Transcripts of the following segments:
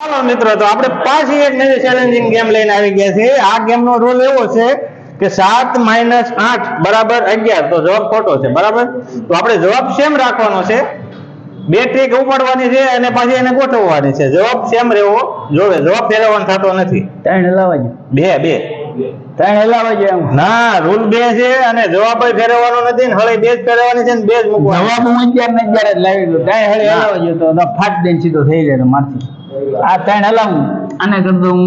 ચાલો મિત્રો તો આપણે પાછી એક નવી ચેલેન્જિંગ ગેમ લઈને આવી ગયા છે આ ગેમનો રૂલ એવો છે કે સાત માઇનસ આઠ બરાબર અગિયાર. તો જવાબ ખોટો છે બરાબર? તો આપણે જવાબ સેમ રાખવાનો છે. બે ટ્રીક ઉપાડવાની છે અને પાછી એને ગોઠવવાની છે. જવાબ સેમ રહેવો જોવે જવાબ ફેરવવાનો થતો નથી. ત્રણ હલાવાજો બે બે. ત્રણ હલાવાજો એમ. ના રૂલ બે છે અને જવાબ ફેરવવાનો નથી ને હળી બે જ ફેરવવાની છે ને બે જ મૂકવાનો જવાબ હું ને અગિયાર જ લાવી દઉં. ત્રણ હળી હલાવાજો તો તો ફાટ દઈને સીધો થઈ જાય મારથી. આ ત્રણ હલાવું આને કરી દઉં.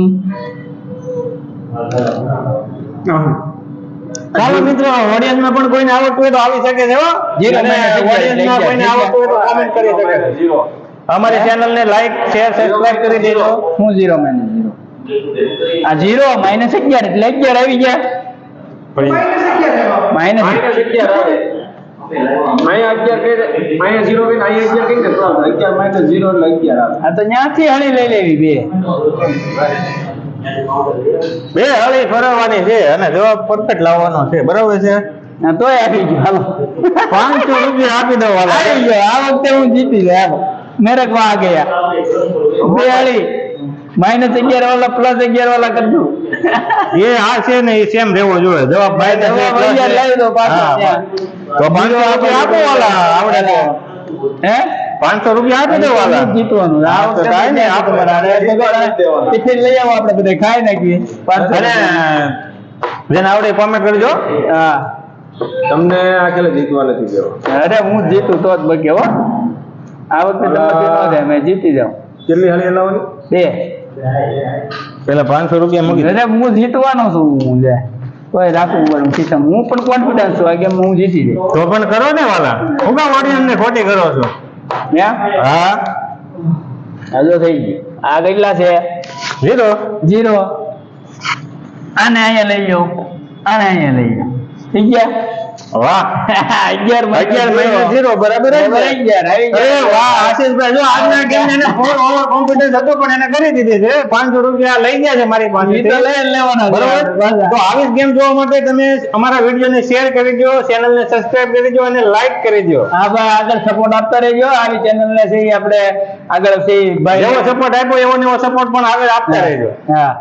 ચાલો મિત્રો ઓડિયન્સમાં પણ કોઈને આવડતું હોય તો આવી શકે છે હો. અને minus માં કોઈને આવડતું હોય તો comment કરી શકે. છે અમારી ચેનલને લાઈક શેર સબસ્ક્રાઇબ કરી દેજો. હું ઝીરો માઇનસ આ જીરો માઇનસ અગિયાર એટલે અગિયાર આવી ગયા. માઇનસ અગિયાર ને માઇનસ અગિયાર. ત્યાંથી હળી લઈ લેવી બે. બે હળી ફરવાની છે અને જવાબ પરફેક્ટ લાવવાનો છે. બરાબર છે? તોય આવી ગયો હાલો. પાંચસો રૂપિયા આપી દો આવી ગયો આ વખતે હું જીતી ગયો હાલો. મેરેક આ ગયા. બે હળી. માઇનસ અગિયાર વાળા પ્લસ અગિયાર વાળા કરી દઉં. એ આ છે ને એ સેમ રહેવો જોઈએ. જવાબ છે. લાવી દો પાછો. તો પાંચસો રૂપિયા આપો વાલા આવડે હે? પાંચસો રૂપિયા આપી દો વાલા. જીતવાનું. આ ને આપણે ટિફિન લઈ આવો આપણે બધે ખાઈ નાખીએ. પાંચસો અને જેને આવડે કોમેન્ટ કરજો. હા. તમને આ કેલે જીતવા નથી દેવા. અરે હું જીતું તો જ બકે હો. આ વખતે તમે મેં જીતી જાઉં. કેટલી હાલી હલાવવાની? બે. પેલા પાંચસો રૂપિયા મૂકી અરે હું જીતવાનો છું હું લે. કોઈ રાખવું પડે ખિસ્સામાં. હું પણ કોન્ફિડન્સ છું આ ગેમ હું જીતી જઈશ. તો પણ કરો ને વાલા. હું કામ ને ખોટી કરો છો. હા? હજુ થઈ ગયું. આ કેટલા છે? જીરો જીરો આને અહીંયા લઈ જાઓ. આને અહીંયા લઈ જાઓ. થઈ ગયા? વાહ. અગિયાર અગિયાર બરાબર અગિયાર આવી ગયા. વાહ આશીષભાઈ જો આજના game એને full over confidence હતો પણ એને કરી દીધી છે. પાંચસો રૂપિયા લઈ ગયા છે મારી ઈ લઈ લેવાના છે. તો આવી જ ગેમ જોવા માટે તમે અમારા વિડીયોને શેર કરી દો ચેનલને સબસ્ક્રાઇબ કરી દો અને લાઈક કરી દો હા ભાઈ આગળ સપોર્ટ આપતા રહેજો. આવી ચેનલ ને છે આપણે આગળ છે ભાઈ એવો સપોર્ટ આપ્યો એવો ને એવો સપોર્ટ પણ આગળ આપતા રહેજો. હા.